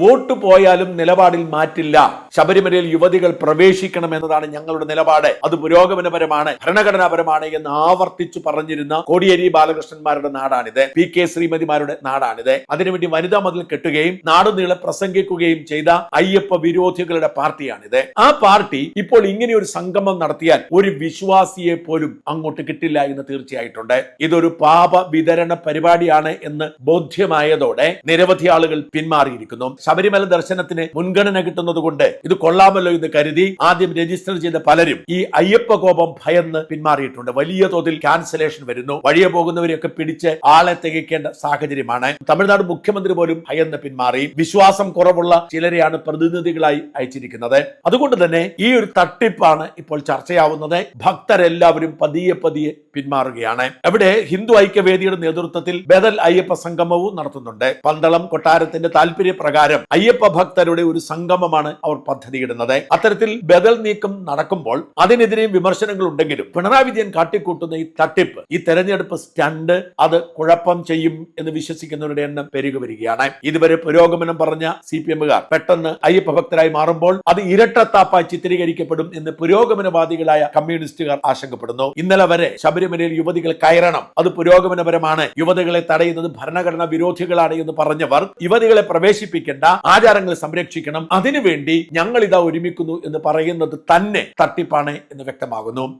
Vote പോയാലും നിലപാടിൽ മാറ്റില്ല. ശബരിമലയിൽ യുവതികൾ പ്രവേശിക്കണം എന്നതാണ് ഞങ്ങളുടെ നിലപാട്. അത് പുരോഗമനപരമാണ് ഭരണഘടനാപരമാണ് എന്ന് ആവർത്തിച്ചു പറഞ്ഞിരുന്ന കോടിയേരി ബാലകൃഷ്ണന്മാരുടെ നാടാണിത്. പി കെ ശ്രീമതിമാരുടെ നാടാണിത്. അതിനുവേണ്ടി വനിതാ മതിൽ കെട്ടുകയും നാടുനീളെ പ്രസംഗിക്കുകയും ചെയ്ത അയ്യപ്പ വിരോധികളുടെ പാർട്ടിയാണിത്. ആ പാർട്ടി ഇപ്പോൾ ഇങ്ങനെ ഒരു സംഗമം നടത്തിയാൽ ഒരു വിശ്വാസിയെ പോലും അങ്ങോട്ട് കിട്ടില്ല എന്ന് തീർച്ചയായിട്ടുണ്ട്. ഇതൊരു പാപ വിതരണ പരിപാടിയാണ് എന്ന് ബോധ്യമായതോടെ നിരവധി ആളുകൾ പിന്മാറിയിരിക്കുന്നു. ശബരിമല ദർശനത്തിന് മുൻഗണന കിട്ടുന്നത് കൊണ്ട് ഇത് കൊള്ളാമല്ലോ എന്ന് കരുതി ആദ്യം രജിസ്റ്റർ ചെയ്ത പലരും ഈ അയ്യപ്പ കോപം ഭയന്ന് പിന്മാറിയിട്ടുണ്ട്. വലിയ തോതിൽ ക്യാൻസലേഷൻ വരുന്നു. വഴിയെ പോകുന്നവരെയൊക്കെ പിടിച്ച് ആളെ തികയ്ക്കേണ്ട സാഹചര്യമാണ്. തമിഴ്നാട് മുഖ്യമന്ത്രി പോലും ഭയന്ന് പിന്മാറി. വിശ്വാസം കുറവുള്ള ചിലരെയാണ് പ്രതിനിധികളായി അയച്ചിരിക്കുന്നത്. അതുകൊണ്ട് തന്നെ ഈ ഒരു തട്ടിപ്പാണ് ഇപ്പോൾ ചർച്ചയാവുന്നത്. ഭക്തരെല്ലാവരും പതിയെ പതിയെ പിന്മാറുകയാണ്. അവിടെ ഹിന്ദു ഐക്യവേദിയുടെ നേതൃത്വത്തിൽ ബദൽ അയ്യപ്പ സംഗമവും നടത്തുന്നുണ്ട്. പന്തളം കൊട്ടാരത്തിന്റെ താല്പര്യപ്രകാരം അയ്യപ്പ ഭക്തരുടെ ഒരു സംഗമമാണ് അവർ പദ്ധതിയിടുന്നത്. അത്തരത്തിൽ ബദൽ നീക്കം നടക്കുമ്പോൾ അതിനെതിരെയും വിമർശനങ്ങൾ ഉണ്ടെങ്കിലും പിണറായി വിജയൻ കാട്ടിക്കൂട്ടുന്ന ഈ തട്ടിപ്പ് ഈ തെരഞ്ഞെടുപ്പ് സ്റ്റണ്ട് അത് കുഴപ്പം ചെയ്യും എന്ന് വിശ്വസിക്കുന്നവരുടെ എണ്ണം പെരുകി വരികയാണ്. ഇതുവരെ പുരോഗമനം പറഞ്ഞ സി പി എമ്മുകാർ പെട്ടെന്ന് അയ്യപ്പ ഭക്തരായി മാറുമ്പോൾ അത് ഇരട്ടത്താപ്പായി ചിത്രീകരിക്കപ്പെടും എന്ന് പുരോഗമനവാദികളായ കമ്മ്യൂണിസ്റ്റുകാർ ആശങ്കപ്പെടുന്നു. ഇന്നലെ വരെ ശബരിമലയിൽ യുവതികൾ കയറണം. അത് പുരോഗമനപരമാണ്. യുവതികളെ തടയുന്നത് ഭരണഘടനാ വിരോധികളാണ് എന്ന് പറഞ്ഞവർ യുവതികളെ പ്രവേശിപ്പിക്കേണ്ട ആചാരങ്ങൾ സംരക്ഷിക്കണം. അതിനുവേണ്ടി ഞങ്ങൾ ഇതാ ഒരുമിക്കുന്നു എന്ന് പറയുന്നത് തന്നെ തട്ടിപ്പാണ് എന്ന് വ്യക്തമാകുന്നു.